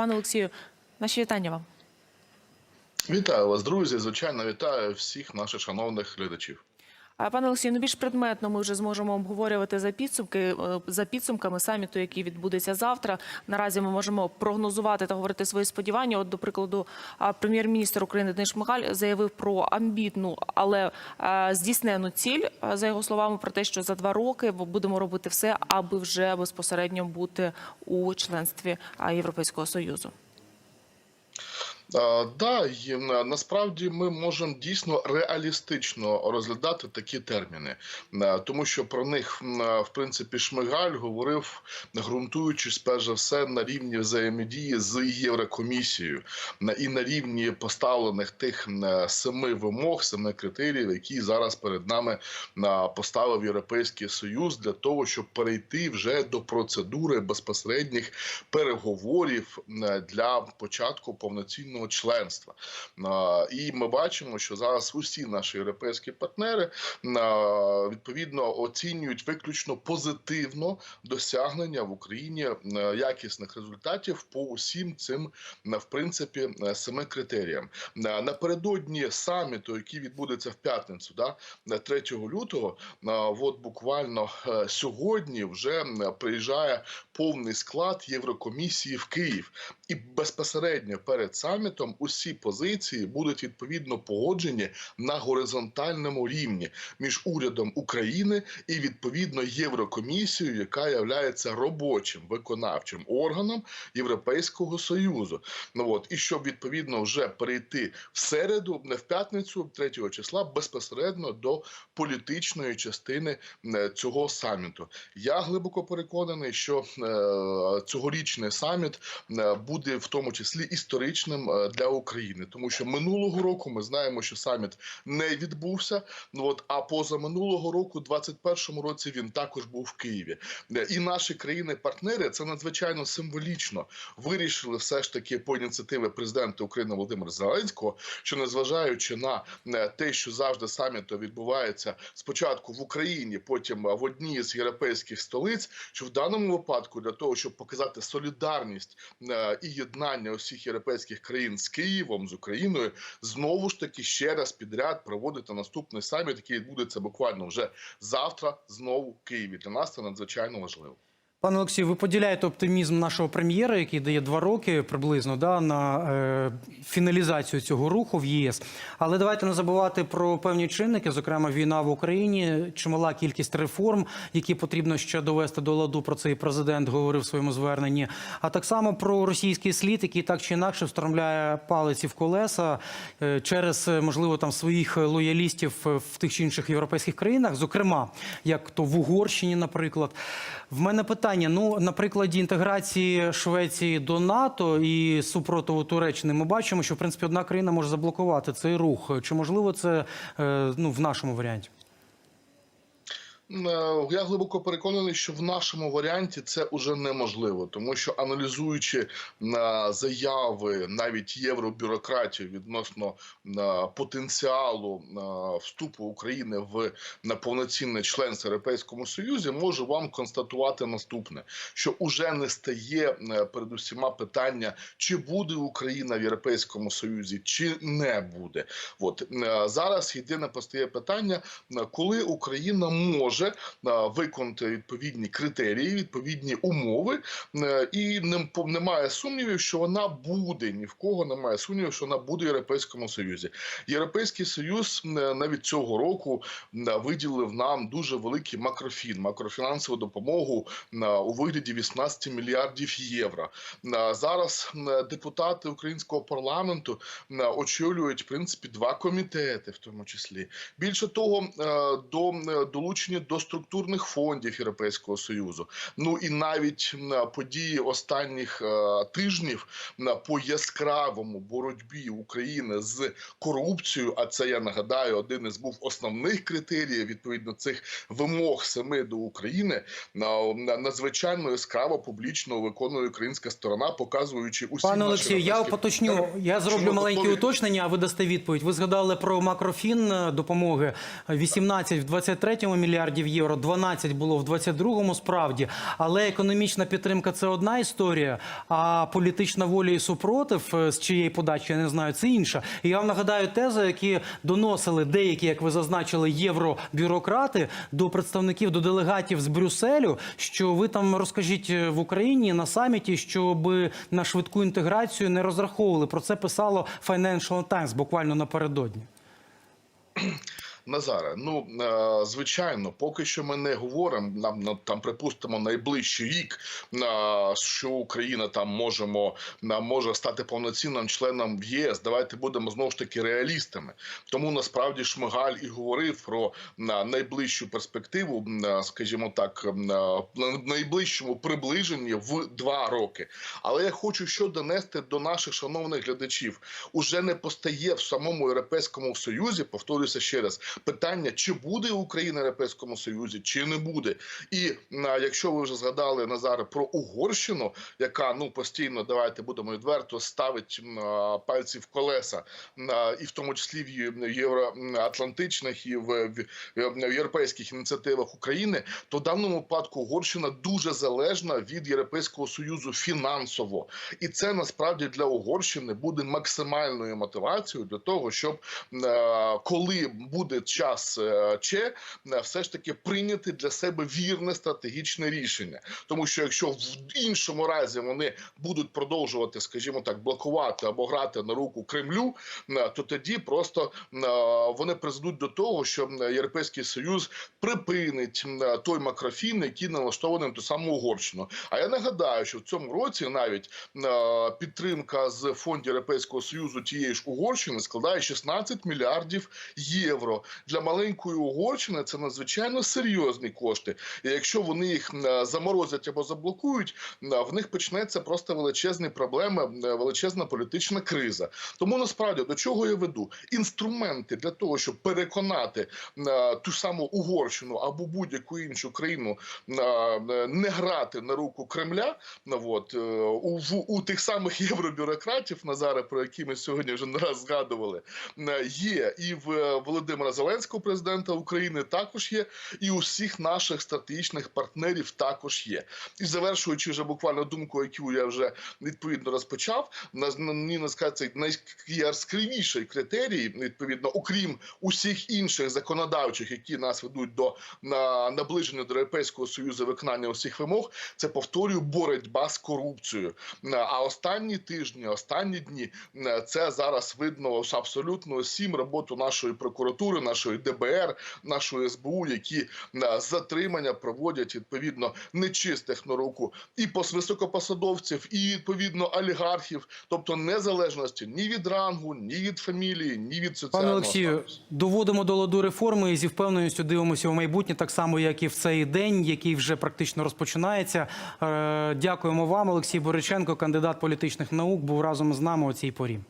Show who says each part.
Speaker 1: Пане Олексію, наші вітання вам.
Speaker 2: Вітаю вас, друзі. Звичайно, вітаю всіх наших шановних глядачів.
Speaker 1: Пане Олексію, ну більш предметно ми вже зможемо обговорювати за підсумки е, за підсумками саміту, який відбудеться завтра. Наразі ми можемо прогнозувати та говорити свої сподівання. От, до прикладу, прем'єр-міністр України Денис Шмигаль заявив про амбітну, але е, здійснену ціль е, за його словами про те, що за два роки будемо робити все, аби вже безпосередньо бути у членстві Європейського союзу.
Speaker 2: Да, насправді ми можемо дійсно реалістично розглядати такі терміни, тому що про них в принципі Шмигаль говорив, ґрунтуючись перш за все на рівні взаємодії з Єврокомісією і на рівні поставлених тих семи вимог, семи критеріїв, які зараз перед нами поставив Європейський Союз для того, щоб перейти вже до процедури безпосередніх переговорів для початку повноцінного членства. І ми бачимо, що зараз усі наші європейські партнери відповідно оцінюють виключно позитивно досягнення в Україні якісних результатів по усім цим в принципі семи критеріям. Напередодні саміту, який відбудеться в п'ятницю, да, е, 3 лютого, от буквально сьогодні вже приїжджає повний склад Єврокомісії в Київ, і безпосередньо перед самітом усі позиції будуть відповідно погоджені на горизонтальному рівні між урядом України і відповідно Єврокомісією, яка є робочим виконавчим органом Європейського союзу. Ну от і щоб відповідно вже перейти в середу, не в п'ятницю, 3 числа, безпосередньо до політичної частини е, цього саміту. Я глибоко переконаний, що е, цьогорічний саміт е, буде в тому числі історичним для України, тому що минулого року ми знаємо, що саміт не відбувся. Ну от а поза минулого року, 21-му році, він також був в Києві. І наші країни-партнери це надзвичайно символічно вирішили все ж таки по ініціативи президента України Володимира Зеленського, що незважаючи на е, те, що завжди саміт відбувається спочатку в Україні, потім в одній з європейських столиць, що в даному випадку для того, щоб показати солідарність е, і єднання усіх європейських країн з Києвом з Україною, знову ж таки ще раз підряд проводити наступний саміт, який відбудеться буквально вже завтра, знову в Києві. Для нас це надзвичайно важливо.
Speaker 3: Пане Олексію, ви поділяєте оптимізм нашого прем'єра, який дає два роки приблизно да, на е, фіналізацію цього руху в ЄС. Але давайте не забувати про певні чинники, зокрема війна в Україні, чимала кількість реформ, які потрібно ще довести до ладу. Про це і президент говорив в своєму зверненні. А так само про російський слід, який так чи інакше встромляє палиці в колеса е, через е, можливо там своїх лоялістів е, в тих чи інших європейських країнах, зокрема, як то в Угорщині, наприклад. В мене питання: ну на прикладі інтеграції Швеції до НАТО і супротиву Туреччини, ми бачимо, що в принципі одна країна може заблокувати цей рух. Чи можливо це е, ну в нашому варіанті?
Speaker 2: Е, Я глибоко переконаний, що в нашому варіанті це уже неможливо, тому що аналізуючи на заяви навіть євробюрократів відносно потенціалу вступу України в повноцінне членство Європейському Союзі, можу вам констатувати наступне: що уже не стає е, перед усіма питання, чи буде Україна в Європейському Союзі, чи не буде. От е, зараз єдине постає питання, е, коли Україна може е, виконати відповідні критерії, відповідні умови, е, і немає сумнівів, що вона буде ні в кого немає сумнівів, що вона буде в Європейському Союзі. Європейський Союз е, навіть цього року виділив нам дуже великий макрофін, макрофінансову допомогу у вигляді 18 мільярдів євро. Зараз депутати українського парламенту очолюють в принципі два комітети, в тому числі. Більше того, до долучені до структурних фондів Європейського союзу. Ну і навіть е, події останніх е, тижнів е, по яскравому боротьбі України з корупцією. А це я нагадаю, один із був основних критеріїв відповідно цих вимог семи до України. на- на- Надзвичайно яскраво публічно виконує українська сторона, показуючи усі
Speaker 3: Пане Олексію, я поточню. Я зроблю
Speaker 2: ми
Speaker 3: маленьке
Speaker 2: готові
Speaker 3: уточнення, а ви дасте відповідь. Ви згадали про макрофін е, допомоги 18 в 23 мільярді мільярдів євро, 12 було в 22-му справді. Але економічна підтримка це одна історія, а політична воля і супротив, е, з чиєї подачі я не знаю, це інша. І я вам нагадаю тези, які доносили деякі, як ви зазначили, євробюрократи до представників, до делегатів з Брюсселю, що ви там розкажіть е, в Україні на саміті, щоб на швидку інтеграцію не розраховували. Про це писало Financial Times буквально напередодні.
Speaker 2: Назаре, ну е, звичайно, поки що ми не говоримо. Нам на там припустимо найближчий рік, е, що Україна там можемо е, може стати повноцінним членом в ЄС. Давайте будемо знову ж таки реалістами. Тому насправді Шмигаль і говорив про найближчу перспективу, скажімо так, на найближчому приближенні в два роки. Але я хочу що донести до наших шановних глядачів. Уже не постає в самому Європейському Союзі, повторюся ще раз, питання, чи буде Україна в Європейському Союзі, чи не буде. І якщо ви вже згадали Назаре про Угорщину, яка ну постійно давайте будемо відверто ставить пальці в колеса, і в тому числі в євроатлантичних і в, європейських ініціативах України, то в даному випадку Угорщина дуже залежна від Європейського союзу фінансово, і це насправді для Угорщини буде максимальною мотивацією для того, щоб коли буде час че, е, все ж таки прийняти для себе вірне стратегічне рішення, тому що якщо в іншому разі вони будуть продовжувати, скажімо так, блокувати або грати на руку Кремлю, е, то тоді просто е, вони призведуть до того, що Європейський Союз припинить той макрофін, який налаштований на ту саму Угорщину. А я нагадаю, що в цьому році навіть підтримка з фондів Європейського Союзу тієї ж Угорщини складає 16 мільярдів євро. Для маленької Угорщини це надзвичайно серйозні кошти. І якщо вони їх е, заморозять або заблокують, в них почнеться просто величезні проблеми, е, величезна політична криза. Тому насправді до чого я веду інструменти для того, щоб переконати е, ту саму Угорщину або будь-яку іншу країну не грати на руку Кремля. Ну, от, у, в- у тих самих євробюрократів Назаре, про які ми сьогодні вже не раз згадували, є і в Володимира президента України, також є, і у всіх наших стратегічних партнерів також є. І завершуючи вже буквально думку, яку я вже відповідно розпочав, на мені не сказати найяскравіший критерій, відповідно, окрім усіх інших законодавчих, які нас ведуть до на наближення до Європейського союзу виконання усіх вимог, це повторюю боротьба з корупцією. А останні тижні, останні дні це зараз видно абсолютно всім роботу нашої прокуратури, нашої ДБР, нашої СБУ, які затримання проводять відповідно нечистих на руку і пос- високопосадовців, і відповідно олігархів, тобто незалежності ні від рангу, ні від фамілії, ні від соціального
Speaker 3: Пане Олексію,
Speaker 2: статусу.
Speaker 3: доводимо до ладу реформи і зі впевненістю дивимося в майбутнє, так само як і в цей день, який вже практично розпочинається. Е, Дякуємо вам, Олексій Бориченко, кандидат політичних наук, був разом з нами у цій порі.